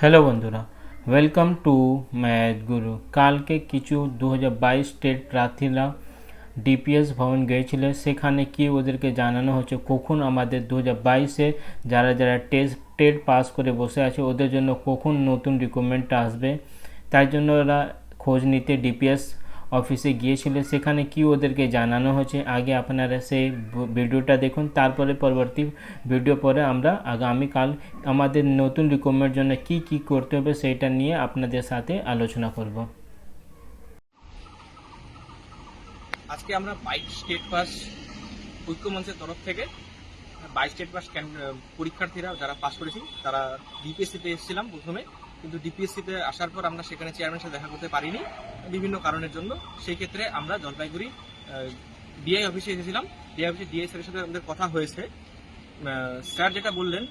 Hello বন্ধুরা welcome to math গুরু কালকে কিছু দু স্টেট প্রার্থীরা ডিপিএস ভবন গিয়েছিল সেখানে কি ওদেরকে জানানো হচ্ছে? কখন আমাদের দু হাজার বাইশে যারা যারা টেস্ট টেট পাস করে বসে আছে, ওদের জন্য কখন নতুন রিক্রুটমেন্টটা আসবে? তাই জন্য ওরা খোঁজ নিতে ডিপিএস অফিসে গিয়েছিল, সেখানে কি ওদেরকে জানানো হয়েছে? আগে আপনারা সেই ভিডিওটা দেখুন, তারপরে পরবর্তী ভিডিও পরে আমরা আগামীকাল আমাদের নতুন রিক্রুটমেন্টের জন্য কি কি করতে হবে সেটা নিয়ে আপনাদের সাথে আলোচনা করব। আজকে আমরা বাইক স্টেট পাস ঐক্যমঞ্চের তরফ থেকে বাইক স্টেট পাস পরীক্ষার্থীরা যারা পাস করেছি তারা ডিপিএসসিতে এসেছিলাম প্রথমে। কিন্তু ডিপিএসসিতে আসার পর আমরা সেখানে চেয়ারম্যানের সাথে দেখা করতে পারিনি বিভিন্ন কারণের জন্য। সেই ক্ষেত্রে আমরা জলপাইগুড়ি ডিআই অফিসে এসেছিলাম। ডিআই অফিসে ডিআই স্যারের সাথে আমাদের কথা হয়েছে। স্যার যেটা বললেন,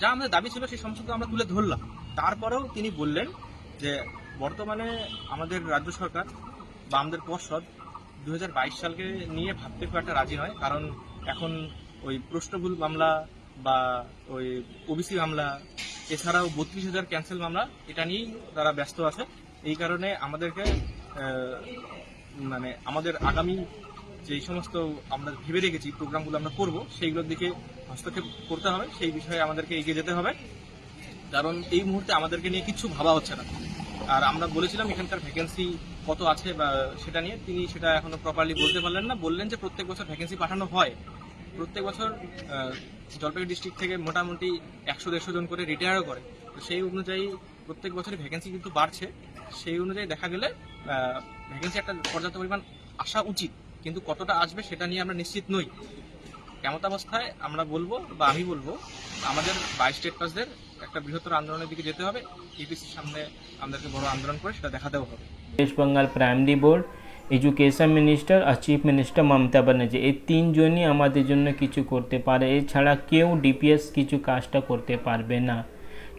যা আমাদের দাবি ছিল সেই সমস্ত আমরা তুলে ধরলাম। তারপরেও তিনি বললেন যে, বর্তমানে আমাদের রাজ্য সরকার বা আমাদের পর্ষদ দু হাজার বাইশ সালকে নিয়ে ভাবতে খুব একটা রাজি নয়। কারণ এখন ওই প্রশ্নভুল মামলা বা ওই ওবিসি মামলা এছাড়াও বত্রিশ হাজার ক্যান্সেল মামলা, এটা নিয়েই তারা ব্যস্ত আছে। এই কারণে আমাদেরকে মানে আমাদের আগামী যেই সমস্ত আমরা ভেবে রেখেছি প্রোগ্রামগুলো আমরা করব, সেইগুলোর দিকে হস্তক্ষেপ করতে হবে। সেই বিষয়ে আমাদেরকে এগিয়ে যেতে হবে। কারণ এই মুহূর্তে আমাদেরকে নিয়ে কিছু ভাবা হচ্ছে না। আর আমরা বলেছিলাম এখানকার ভ্যাকেন্সি কত আছে বা সেটা নিয়ে, তিনি সেটা এখনও প্রপারলি বলতে পারলেন না। বললেন যে প্রত্যেক বছর ভ্যাকেন্সি পাঠানো হয়। প্রত্যেক বছর জলপাইগুড়ি ডিস্ট্রিক্ট থেকে মোটামুটি একশো দেড়শো জন করে রিটায়ারও করে। তো সেই অনুযায়ী প্রত্যেক বছরই ভ্যাকেন্সি কিন্তু বাড়ছে। সেই অনুযায়ী দেখা গেলে ভ্যাকেন্সি একটা পর্যাপ্ত পরিমাণ আসা উচিত। কিন্তু কতটা আসবে সেটা নিয়ে আমরা নিশ্চিত নই। অবস্থায় আমরা বলব বা আমি বলব, আমাদের বাইশ স্টেট পাসদের একটা বৃহত্তর আন্দোলনের দিকে যেতে হবে। ইপিসির সামনে আমাদেরকে বড় আন্দোলন করে সেটা দেখাতেও হবে। West Bengal primary board education minister আর চিফ মিনিস্টার মমতা ব্যানার্জি এই তিনজনই আমাদের জন্য কিছু করতে পারে। এছাড়া কেউ ডিপিএস কিছু কাজটা করতে পারবে না।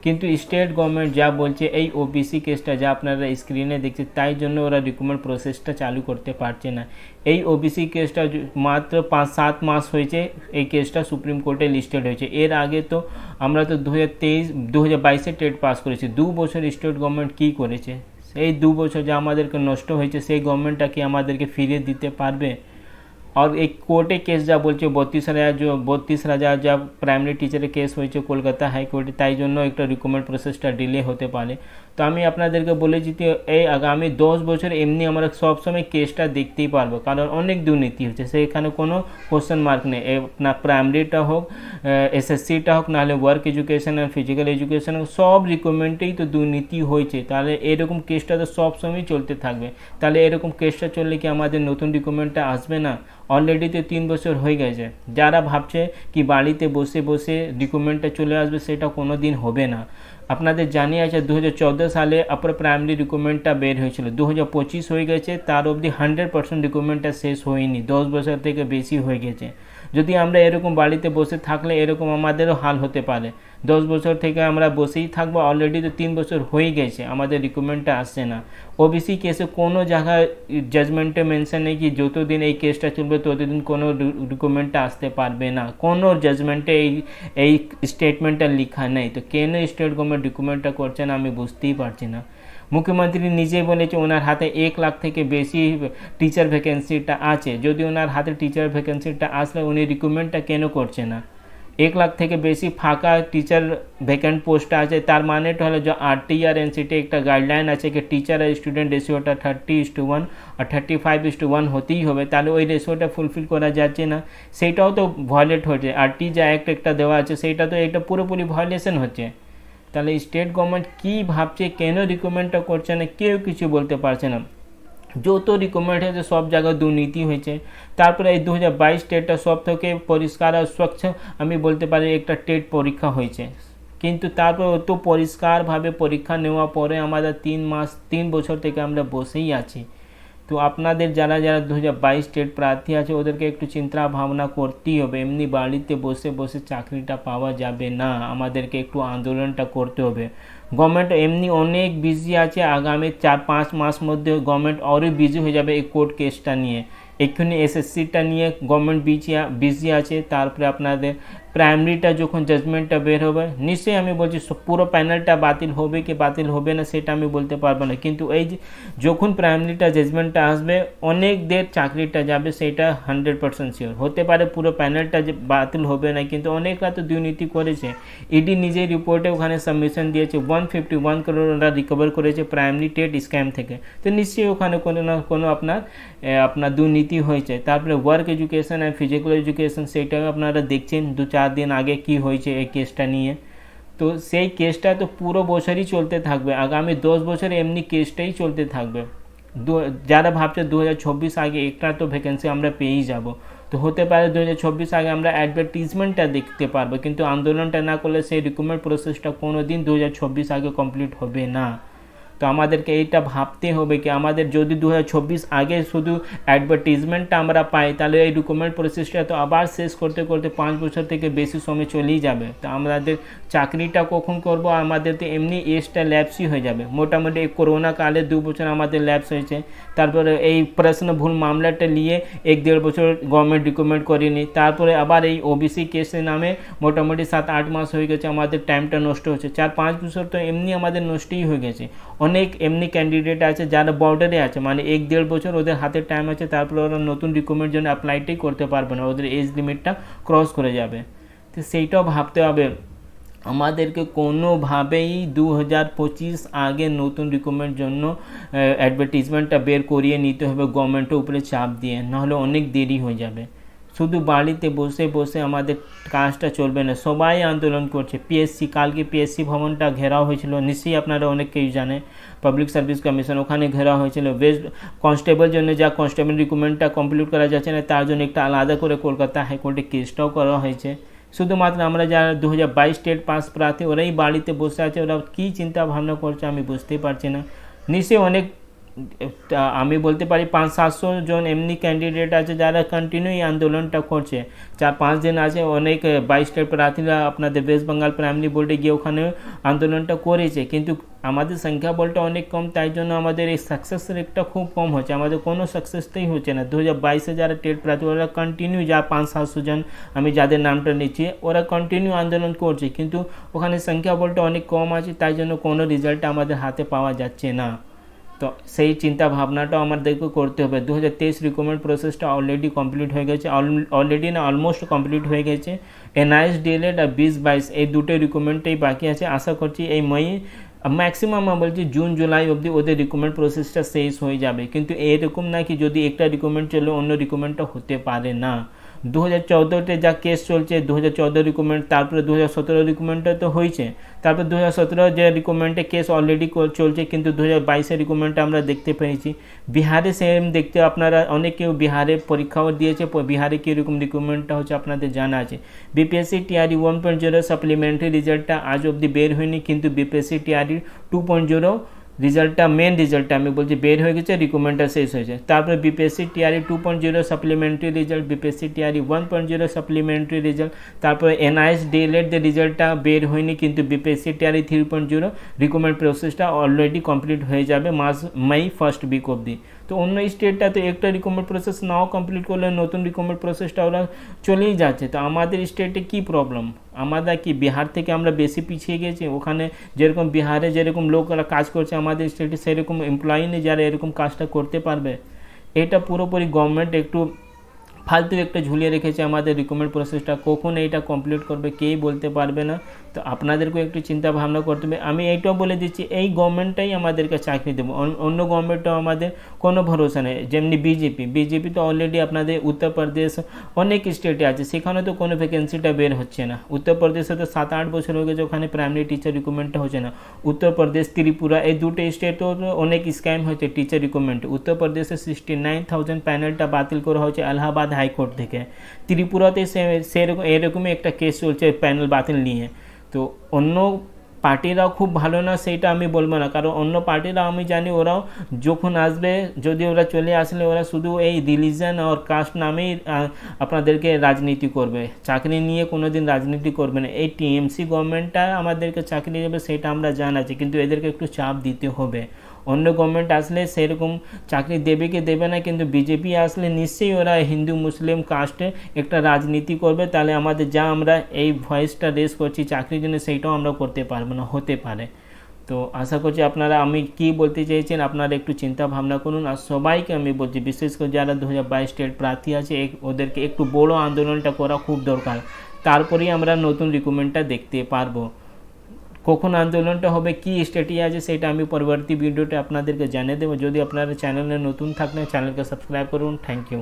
কিন্তু স্টেট গভর্নমেন্ট যা বলছে, এই ওবিসি কেসটা যা আপনারা স্ক্রিনে দেখছেন, তাই জন্য ওরা রিক্রুটমেন্ট প্রসেসটা চালু করতে পারছে না। এই ওবিসি কেসটা মাত্র পাঁচ, সাত মাস হয়েছে, এই কেসটা সুপ্রিম কোর্টে লিস্টেড হয়েছে। এর আগে তো আমরা তো দু হাজার তেইশ দু হাজার বাইশে টেট পাস করেছি। দু বছর স্টেট গভর্নমেন্ট কী করেছে? এই দু বছর যা আমাদেরকে নষ্ট হয়েছে, সেই গভর্নমেন্টটা কি আমাদেরকে ফিরিয়ে দিতে পারবে? আর এই কোর্টে কেস যা বলছে, বত্রিশ হাজার যে, বত্রিশ হাজার যা প্রাইমারি টিচারের কেস হয়েছে কলকাতা হাইকোর্টে, তাই জন্য একটা রিক্রুটমেন্ট প্রসেসটা ডিলে হতে পারে। তো আমি আপনাদেরকে বলেছি যে এই আগামী দশ বছর এমনি আমরা সবসময় কেসটা দেখতেই পারব। কারণ অনেক দুর্নীতি হচ্ছে। সেখানে কোনো কোশ্চেন মার্ক নেই। আপনার প্রাইমারিটা হোক এসএসসিটা হোক নাহলে ওয়ার্ক এডুকেশন আর ফিজিক্যাল এডুকেশন সব রিক্রুটমেন্টেই তো দুর্নীতি হয়েছে। তাহলে এরকম কেসটা তো সবসময় চলতে থাকবে। তাহলে এরকম কেসটা চললে কি আমাদের নতুন রিক্রুটমেন্টটা আসবে না? অলরেডি তো তিন বছর হয়ে গেছে। যারা ভাবছে কি বাড়িতে বসে বসে রিক্রুটমেন্টটা চলে আসবে, সেটা কোনো দিন হবে না। আপনাদের জানিয়ে আছে দু হাজার চোদ্দ সালে আপার প্রাইমারি রিক্রুটমেন্টটা বের হয়েছিল। দু হাজার পঁচিশ হয়ে গেছে, তার অবধি হান্ড্রেড পার্সেন্ট রিক্রুটমেন্টটা শেষ হয়নি। দশ বছর থেকে বেশি হয়ে গেছে। যদি আমরা এরকম বাড়িতে বসে থাকলে এরকম আমাদেরও হাল হতে পারে। দশ বছর থেকে আমরা বসেই থাকব অলরেডি তো তিন বছর হয়ে গেছে, আমাদের রিক্রুটমেন্টটা আসছে না। ওবিসি কেসে কোনো জায়গায় জাজমেন্টে মেনশন নেই কি যতদিন এই কেসটা চলবে, ততদিন কোনো রিক্রুটমেন্টটা আসতে পারবে না। কোনো জাজমেন্টে এই এই স্টেটমেন্টটা লেখা নেই। তো কেন স্টেট গভর্নমেন্ট রিক্রুটমেন্টটা করছে না আমি বুঝতেই পারছি না। মুখ্যমন্ত্রী নিজেই বলেছে ওনার হাতে এক লাখ থেকে বেশি টিচার ভ্যাকেন্সিটা আছে। যদি ওনার হাতে টিচার ভ্যাকেন্সিটা আসলে উনি রিক্রুটমেন্টটা কেন করছে না? এক লাখ থেকে বেশি ফাঁকা টিচার ভ্যাকেন্ট পোস্ট আছে। তার মানেটা হলো যে আর টি আর এনসিটি একটা গাইডলাইন আছে কি টিচার আর স্টুডেন্ট রেশিওটা thirty is to one R thirty five is to one হতেই হবে। তাহলে ওই রেশিওটা ফুলফিল করা যাচ্ছে না। সেইটাও তো ভয়লেট হচ্ছে। আর টি যা অ্যাক্ট একটা দেওয়া আছে সেইটা তো এটা পুরোপুরি ভয়লেশন হচ্ছে। তাহলে স্টেট গভর্নমেন্ট কী ভাবছে, কেন রিকমেন্ডটা করছে না, কেউ কিছু বলতে পারছে না। যত রিকমেন্ড হয়েছে, সব জায়গায় দুর্নীতি হয়েছে। তারপরে এই দু হাজার বাইশ টেটটা সব থেকে পরিষ্কার আর স্বচ্ছ, আমি বলতে পারি একটা টেট পরীক্ষা হয়েছে। কিন্তু তারপর অত পরিষ্কারভাবে পরীক্ষা নেওয়া পরে আমাদের তিন মাস, তিন বছর থেকে আমরা বসেই আছি। তো আপনাদের যারা যারা দু হাজার বাইশ স্টেট প্রার্থী আছে, ওদেরকে একটু চিন্তা ভাবনা করতেই হবে। এমনি বাড়িতে বসে বসে চাকরিটা পাওয়া যাবে না। আমাদেরকে একটু আন্দোলনটা করতে হবে। গভর্নমেন্ট এমনি অনেক বিজি আছে। আগামী চার পাঁচ মাস মধ্যে গভর্নমেন্ট আরও বিজি হয়ে যাবে এই কোর্ট কেসটা নিয়ে। এক্ষুনি এসএসসিটা নিয়ে গভর্নমেন্ট বিজি বিজি আছে। তারপরে আপনাদের প্রাইমারিটা যখন জাজমেন্টটা বের হবে, নিশ্চয়ই আমি বলছি পুরো প্যানেলটা বাতিল হবে কি বাতিল হবে না সেটা আমি বলতে পারব না। কিন্তু এই যখন প্রাইমারিটা জাজমেন্টটা আসবে অনেক দের চাকরিটা যাবে, সেটা হান্ড্রেড পার্সেন্ট শিওর হতে পারে পুরো প্যানেলটা যে বাতিল হবে না, কিন্তু অনেকরা তো দুর্নীতি করেছে। ইডি নিজের রিপোর্টে ওখানে সাবমিশন দিয়েছে ওয়ান ফিফটি ওয়ান করোড় ওরা রিকভার করেছে প্রাইমারি টেট স্ক্যাম থেকে। তো নিশ্চয়ই ওখানে কোনো না কোনো আপনার আপনার দুর্নীতি হয়েছে। তারপরে work education and physical education সেটাও আপনারা দেখছেন দু চার দিন আগে কি হয়েছে এই কেসটা নিয়ে। তো সেই কেসটা তো পুরো বছরই চলতে থাকবে। আগামী দশ বছর এমনি কেসটাই চলতে থাকবে। যারা ভাবছে দু হাজার চব্বিশ আগে একটা তো ভ্যাকেন্সি আমরা পেয়েই যাব। তো হতে পারে দু হাজার চব্বিশ আগে আমরা অ্যাডভার্টিজমেন্টটা দেখতে পারব। কিন্তু আন্দোলনটা না করলে সেই রিক্রুটমেন্ট প্রসেসটা কোনো দিন দু হাজার চব্বিশ আগে কমপ্লিট হবে না। তো আমাদেরকে এইটা ভাবতে হবে কি আমাদের যদি দু আগে শুধু অ্যাডভার্টিজমেন্টটা আমরা পাই, তাহলে এই রিক্রুটমেন্ট প্রসেসটা তো আবার শেষ করতে করতে পাঁচ বছর থেকে বেশি সময় চলেই যাবে। তো আমাদের চাকরিটা কখন করব? আমাদের তো এমনি এজটা ল্যাপসই হয়ে যাবে। মোটামুটি এই করোনা কালে দু বছর আমাদের ল্যাপস হয়েছে। তারপরে এই প্রশ্ন ভুল মামলাটা নিয়ে এক দেড় বছর গভর্নমেন্ট রিকমেন্ড করেনি। তারপরে আবার এই ওবিসি কেসের নামে মোটামুটি সাত আট মাস হয়ে গেছে, আমাদের টাইমটা নষ্ট হচ্ছে। চার পাঁচ বছর তো এমনি আমাদের নষ্টই হয়ে গেছে। অনেক এমনি ক্যান্ডিডেট আছে যারা বর্ডারে আছে মানে এক দেড় বছর ওদের হাতে টাইম আছে, তারপরে ওরা নতুন রিকমেন্ড জন্য অ্যাপ্লাইটাই করতে পারবে না, ওদের এজ লিমিটটা ক্রস করে যাবে। তো সেইটাও ভাবতে হবে। আমাদেরকে কোনোভাবেই দু হাজার পঁচিশ আগে নতুন রিক্রুটমেন্ট জন্য অ্যাডভার্টিজমেন্টটা বের করিয়ে নিতে হবে গভর্নমেন্টের উপরে চাপ দিয়ে, নাহলে অনেক দেরি হয়ে যাবে। শুধু বাড়িতে বসে বসে আমাদের কাজটা চলবে না, সবাই আন্দোলন করছে। পিএসসি কালকে পিএসসি ভবনটা ঘেরাও হয়েছিল, নিশ্চয়ই আপনারা অনেকেই জানে পাবলিক সার্ভিস কমিশন ওখানে ঘেরাও হয়েছিল। ওয়েস্ট কনস্টেবল জন্য যা কনস্টেবল রিক্রুটমেন্টটা কমপ্লিট করা যাচ্ছে না, তার জন্য একটা আলাদা করে কলকাতা হাইকোর্টে কেসটাও করা হয়েছে। শুধুমাত্র আমরা যারা দু হাজার বাইশ স্টেট পাস প্রার্থী, ওরাই বাড়িতে বসে আছে, ওরা কী চিন্তা ভাবনা করছে আমি বুঝতেই পারছি না। নিশ্চয়ই অনেক আমি বলতে পারি পাঁচ, সাতশো জন এমনি ক্যান্ডিডেট আছে যারা কন্টিনিউ এই আন্দোলনটা করছে। চার, পাঁচ দিন আছে, অনেক বাইশ স্টেট প্রার্থীরা আপনাদের ওয়েস্ট বেঙ্গল প্রাইমারি বোর্ডে গিয়ে ওখানে আন্দোলনটা করেছে। কিন্তু আমাদের সংখ্যা বলটা অনেক কম, তাই জন্য আমাদের এই সাকসেস রেটটা খুব কম হচ্ছে। আমাদের কোনো সাকসেসটাই হচ্ছে না। দু হাজার বাইশে যারা টেট প্রার্থী, ওরা কন্টিনিউ যা পাঁচ, সাতশো জন আমি যাদের নামটা নিচ্ছি, ওরা কন্টিনিউ আন্দোলন করছে। কিন্তু ওখানে সংখ্যা বলটা অনেক কম আছে, তাই জন্য কোনো রেজাল্ট আমাদের হাতে পাওয়া যাচ্ছে না। তো সেই চিন্তা ভাবনাটাও আমাদেরকে করতে হবে। দু হাজার তেইশ রিক্রুটমেন্ট প্রসেসটা অলরেডি কমপ্লিট হয়ে গেছে। অলরেডি না অলমোস্ট কমপ্লিট হয়ে গেছে। এনআইএস ডিএলএড আর বিশ বাইশ এই দুটো রিক্রুটমেন্টেই বাকি আছে। আশা করছি এই মই ম্যাক্সিমাম আমি বলছি জুন জুলাই অবধি ওদের রিক্রুটমেন্ট প্রসেসটা শেষ হয়ে যাবে। কিন্তু এরকম না কি যদি একটা রিক্রুটমেন্ট চলে, অন্য রিক্রুটমেন্টটা হতে পারে না। দু হাজার যা কেস চলছে দু হাজার তারপরে দু হাজার সতেরো তো হয়েছে তারপর দু হাজার সতেরো যে রিক্রুটমেন্টে কেস অলরেডি চলছে, কিন্তু দু হাজার বাইশের আমরা দেখতে পেয়েছি। বিহারে সেম দেখতে আপনারা, অনেকেও বিহারে পরীক্ষাও দিয়েছে বিহারে কীরকম রিক্রুটমেন্টটা হচ্ছে আপনাদের জানা আছে। BPSC TRE one point zero supplementary রেজাল্টটা আজ অবধি বের হয়নি, কিন্তু BPSC TRE two point zero রেজাল্টটা মেন রেজাল্টটা আমি বলছি বের হয়ে গেছে রিকমেন্ডটা শেষ হয়েছে। তারপরে BPSC TRE two point zero supplementary result BPSC TRE one point zero supplementary result তারপরে এনআইএস ডিএলএড যে রেজাল্টটা বের হয়নি কিন্তু BPSC TRE three point zero recommend প্রসেসটা অলরেডি কমপ্লিট হয়ে যাবে মাস মে ফার্স্ট উইক অবধি। তো অন্য স্টেটটা তো একটা রিকমেন্ড প্রসেস নাও কমপ্লিট করলে নতুন রিকমেন্ড প্রসেসটা ওরা চলেই যাচ্ছে। তো আমাদের স্টেটে কি প্রবলেম আমাদের কি বিহার থেকে আমরা বেশি পিছিয়ে গেছি? ওখানে যেরকম বিহারে যেরকম লোকরা কাজ করছে আমাদের স্টেটে সেরকম এমপ্লয়ি নেই যারা এরকম কাজটা করতে পারবে। এটা পুরোপুরি গভর্নমেন্ট একটু ফালতু একটা ঝুলিয়ে রেখেছে আমাদের রিকমেন্ড প্রসেসটা কখন এইটা কমপ্লিট করবে কেই বলতে পারবে না? তো আপনাদেরকেও একটু চিন্তা ভাবনা করতে হবে। আমি এইটাও বলে দিচ্ছি, এই গভর্নমেন্টটাই আমাদেরকে চাকরি দেবো। অন- অন্য গভর্নমেন্টও আমাদের কোনো ভরসা নেই। যেমনি বিজেপি বিজেপি তো অলরেডি আপনাদের উত্তরপ্রদেশ অনেক স্টেটে আছে। সেখানে তো কোনো ভ্যাকেন্সিটা বের হচ্ছে না। উত্তরপ্রদেশে তো সাত আট বছর হয়ে গেছে, ওখানে প্রাইমারি টিচার রিক্রুটমেন্টটা হচ্ছে না। উত্তরপ্রদেশ ত্রিপুরা, এই দুটো স্টেটও অনেক স্ক্যাম হয়েছে টিচার রিক্রুটমেন্ট উত্তরপ্রদেশে সিক্সটি নাইন থাউজেন্ড প্যানেলটা বাতিল করা হয়েছে। এলাহাবাদ হাইকোর্ট থেকে। ত্রিপুরাতে সে, সেরকম, এরকমই একটা কেস চলছে প্যানেল বাতিল নিয়ে। তো অন্য পার্টিরাও খুব ভালো না, সেইটা আমি বলব না। কারণ অন্য পার্টিরা, আমি জানি ওরাও যখন আসবে, যদি ওরা চলে আসলে ওরা শুধু এই রিলিজন আর কাস্ট নামেই আপনাদেরকে রাজনীতি করবে। চাকরি নিয়ে কোনো দিন রাজনীতি করবে না। এই টিএমসি গভর্নমেন্টটা আমাদেরকে চাকরি দেবে, সেটা আমরা জানাচ্ছি। কিন্তু এদেরকে একটু চাপ দিতে হবে। অন্য গভর্নমেন্ট আসলে সেরকম চাকরি দেবে কি দেবে না, কিন্তু বিজেপি আসলে নিশ্চয়ই ওরা হিন্দু, মুসলিম কাস্টে একটা রাজনীতি করবে। তাহলে আমাদের যা আমরা এই ভয়েসটা রেস করছি চাকরির জন্য, সেইটাও আমরা করতে পারব না, হতে পারে। তো আশা করছি আপনারা, আমি কি বলতে চাইছেন আপনারা একটু চিন্তা ভাবনা করুন। আর সবাইকে আমি বলছি, বিশেষ করে যারা দু হাজার বাইশ স্টেট প্রার্থী আছে ওদেরকে একটু বড় আন্দোলনটা করা খুব দরকার। তারপরেই আমরা নতুন রিক্রুটমেন্টটা দেখতে পারব। কখন আন্দোলনটা হবে, কি স্টেটে আছে সেটা আমি পরবর্তী ভিডিওতে আপনাদেরকে জানিয়ে দেবো। যদি আপনারা চ্যানেলে নতুন থাকলে চ্যানেলকে সাবস্ক্রাইব করুন। Thank you